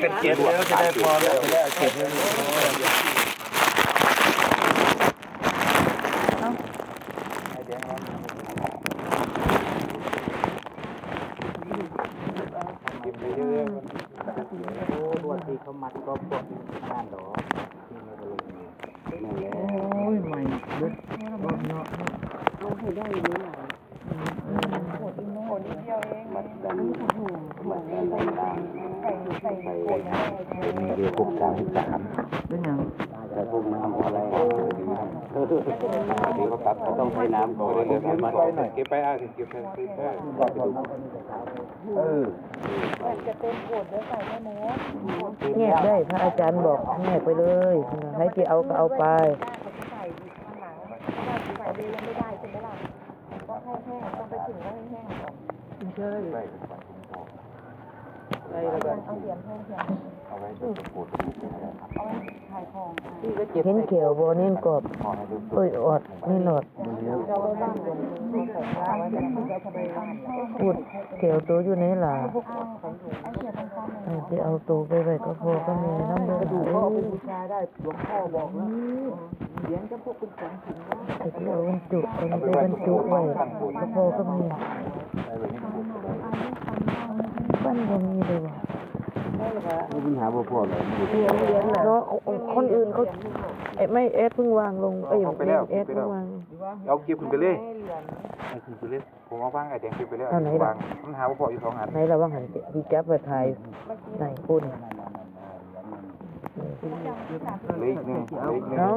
เป็นเกียรติแล้วจะได้พอแล้วจะได้เก็บไว้เลยกินไปเรื่อยๆโอ้ตัวที่เขามัดก็พวกนั่นหรอที่ไม่รู้นั่แหละโอ้ยไม่เด็ดเนาะเอาให้ได้อยู่นี่หดอีโม่นิดเดียวเองมัดกันมัดกันต่าง ใส่ใส่ ๆไป ขวดนะ มีเรือพวกสามสิบสาม เป็นหยัง แต่พวกน้ำอะไรเออที่เขาตัดเขาต้องใช้น้ำก่อนเดี๋ยวสามารถเก็บไปอะเก็บไปเก็บไปเออจะเต็มขวดแล้วใส่ไม่หมดแยกได้พระอาจารย์บอกแยกไปเลยให้ที่เอาก็เอาไปได้เขาจะใส่ข้างหลังถ้าใส่เลยยังไม่ได้ใช่ไหมล่ะต้องให้แห้งต้องไปถึงว่าให้แห้งก่อนไม่ใช่ไปไปแล้วก็เอาเหรียญแห้งเพียง เอาไว้ดูปูดเอาไว้ถ่ายทองที่ก็เจ็บเห็นเขียวบเน้นกบเอ้ยอดนี่หนอดเราไว้บ้านบนที่ใส่ไว้แต่ที่เราทำไมบ้านพูดเขียวตัวอยู่ในล่ะที่เอาตัวไปไว้ก็พอก็มีน้ำเดือดเอ้ยบูชาได้หลวงพ่อบอกแล้วเหรียญจะพวกเป็นของถึงไอ้ที่เอาบรรจุเอาไปบรรจุไว้ก็พอก็มีได้เลยนี่ปูดบ้านบ่มีเลยว่ะ นี่ปัญหาบ่พอเลยเนาะคนอื่นเขาไอ้ไม่เอสเพิ่งวางลงเอ้ยเอสเพิ่งวาง เอาเก็บขึ้นไปเลยเอาขึ้นไปเลยผมเอาบ้างไอ้แดงขึ้นไปเลยวางมันหาบ่พออยู่สองอันในระหว่างหันที่จับไปถ่ายไหนคุณเหลืออีกหนึ่งเหลืออีกหนึ่งเนาะ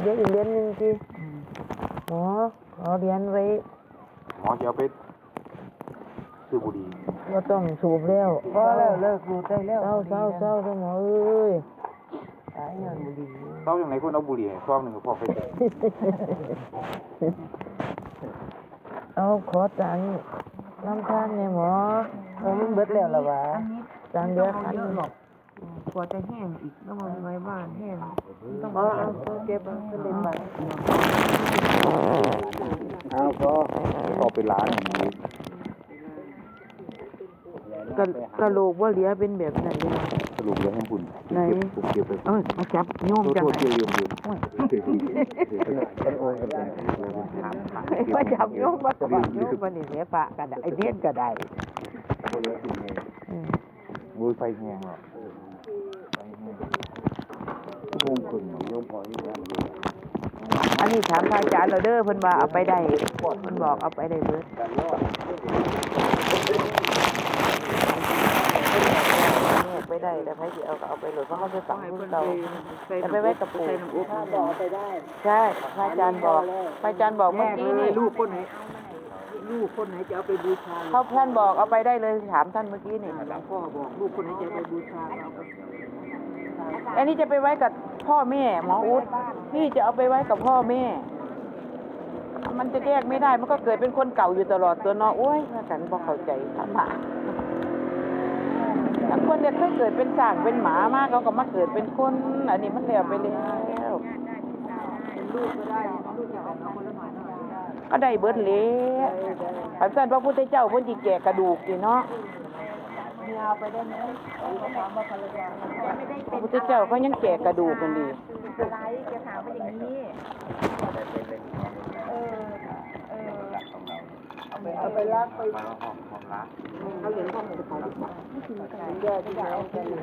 เดี๋ยวอีกเหรียญหนึ่งสิหมอขอเหรียญไว้หมอจะเอาไป ซื้อบุหรี่ก็ต้องสูบแล้วพอแล้วเลิกดูได้แล้วเศร้าเศร้าเศร้าเด้อหมอเอ้ยตายงานบุรีเต้าอย่างไรคนเอาบุหรี่ให้ซองหนึ่งก็พอไปเอาขอตังค์น้ำทานเนี่ยหมอเออมันเบิดแล้วล่ะวะตังค์เดือนพันหนึ่งกว่าจะแห้งอีกต้องเอาไว้บ้านแห้งต้องเอาเอาเก็บเอาขึ้นเลยไปเอาก็พอไปล้างกะกะโหลกว่าเหลือเป็นแบบไหนเลย สรุปแล้วให้คุณไหน ผมเก็บไปเอ้ยมาจับโยมโทษจังโทษเกี่ยวโยมโยมมาจับโยมมาจับโยมมานี่เสียปะก็ได้ไอ้เนียนก็ได้อืมมือไฟแห้งแล้วไฟแห้งชั่วโมงครึ่งโยมพอนี่แล้วอันนี้ถามพระอาจารย์เราเด้อเพิ่นว่าเอาไปได้เพิ่นบอกเอาไปได้เบิด ไปได้แต่ใครสิเอาก็เอาไปเลยเพราะเขาจะสั่งรุ่นเราแต่ไปไว้กับปู่ถ้าบอกไปได้ใช่พระอาจารย์บอกพระอาจารย์บอกเมื่อกี้นี่ลูกคนไหนลูกคนไหนจะเอาไปบูชาเขาท่านบอกเอาไปได้เลยถามท่านเมื่อกี้นี่หลวงพ่อบอกลูกคนไหนจะไปบูชาเอาไปอันนี้จะไปไว้กับพ่อแม่หมออุดพี่จะเอาไปไว้กับพ่อแม่ มันจะแยกไม่ได้มันก็เกิดเป็นคนเก่าอยู่ตลอดตัวนาะโอ้ยว่ากันบ่เข้าใจธรรมะ บางคนเนี่ยเคยเกิดเป็นสางเป็นหมามากเขาก็มาเกิดเป็นคนอันนี้มันแล้วไปแล้วลูกก็ได้ลูกจะเอาคนละหน่อยก็ได้เบิดเลยขันสันพระพุทธเจ้าเพิ่นสิแก่กระดูกสิเนาะมีเอาไปได้ไหมพระพุทธเจ้าเขายังแก่กระดูกกันดีอะไรแกถามว่าอย่างนี้เออเออเอา ไปเอาไปรักไปมาหอมหอมล้างเอาเหรียญพ่อไปขายดีกว่าแกที่จะเอาไปเลย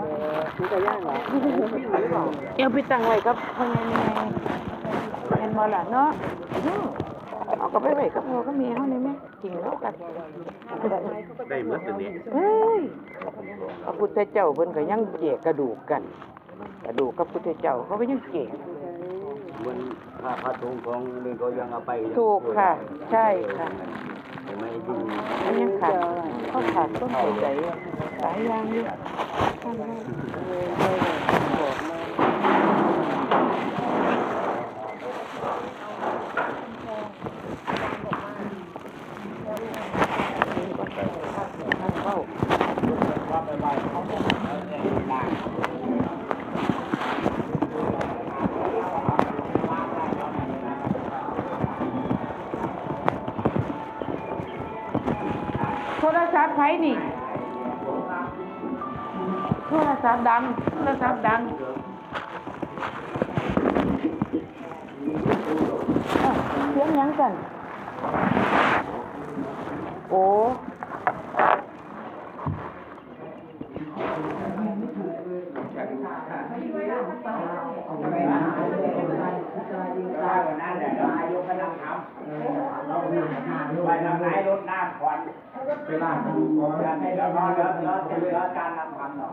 ซื้อไก่ย่างเหรอวิ่งรือเปล่าไปตั้งไว้กับพ่อแม่แม่เห็นบ่ล่ะเนาะเอาก็ไปไว้กับพ่อกับแม่เฮานี่แม่จริงแล้วกันได้เมื่อตัวนี้เฮ้ยพระพุทธเจ้าเพิ่นก็ยังแก่กระดูกกัน กระดูกกับพุทธเจ้าเขาก็ยังแก่เหมือนผ้าผ้าถุงของนึงก็ยังเอาไปถูกค่ะ ใช่ค่ะ อันยังขาดเขาขาดต้นหัวใจหลายอย่างอยู่เข้าโทรศัพท์ ไผนี่โทรศัพท์ดังโทรศัพท์ดังอ้าเสียงหยังกัน โอ้ไปนำไหน รถน้ำควันไปล่างดูก่อนให้เราเราเราจะเหลือการนำควันหรอเ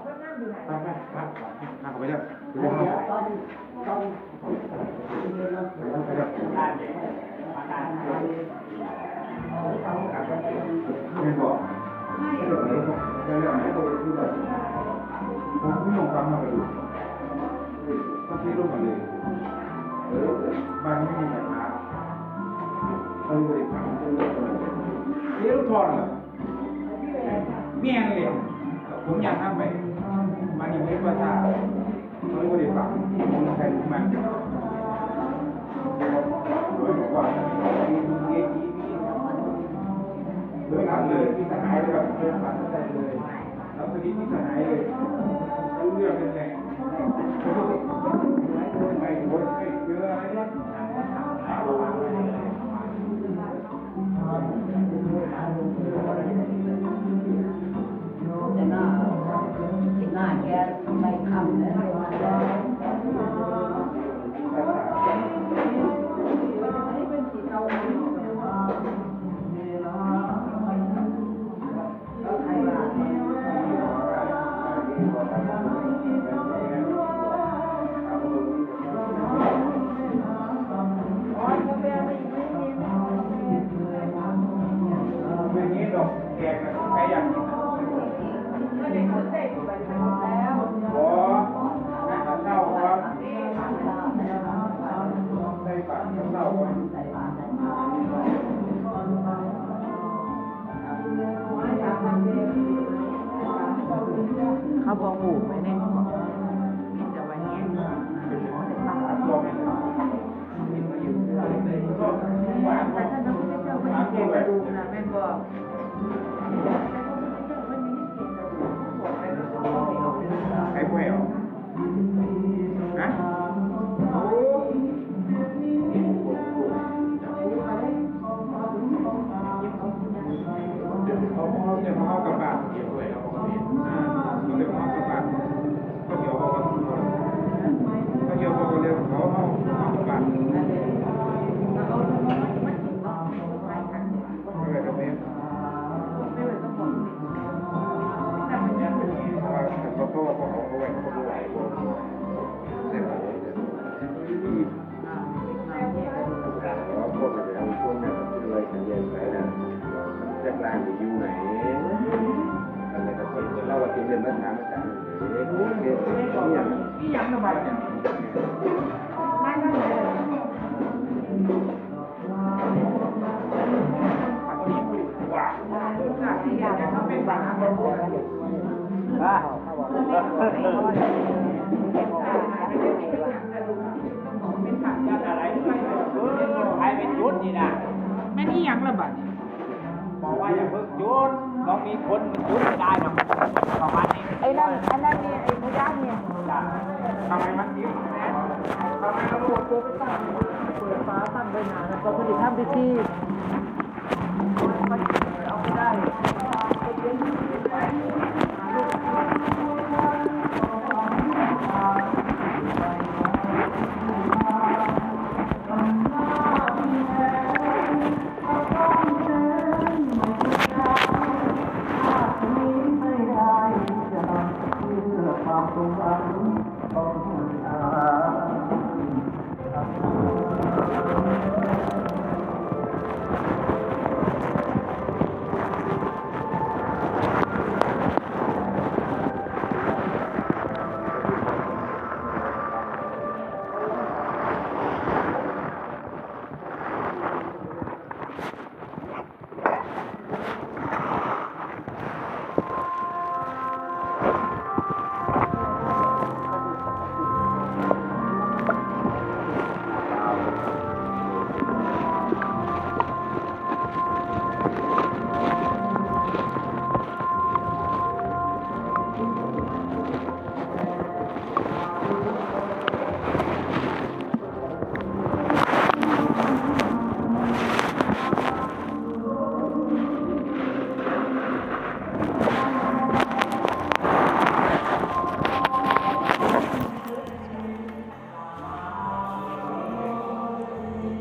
ผมอยากทำไปมันยังไม่ประชาเขาไม่ได้ฟังผมใช้มันโดยบอกว่าเอทีวีโดยนั้นเลยที่สหายเลยแบบเรื่องปัดได้เลยแล้วสวิตที่สหายเลยรู้เรื่องเป็นไงไม่คนไม่เจออะไรแต่ เข มาถามอาจารย์เอ๊ะเรียนอย่างนี่ยังระบายเนี่ยอะใครเป็นจุดนี่นะแม่นี่ยังระบาดบอกว่าอย่าเพิ่งจุด ต้องมีคนจุดไม่ได้หรอกประมาณนี้ไอ้นั่นอันนั้นเนี่ยไอ้พยานเนี่ยทำไมมันยิ้มทำไมเราปวดตัวไปตั้งเปิดฟ้าตั้งไว้นานแล้วก็ผลิตทำพิธี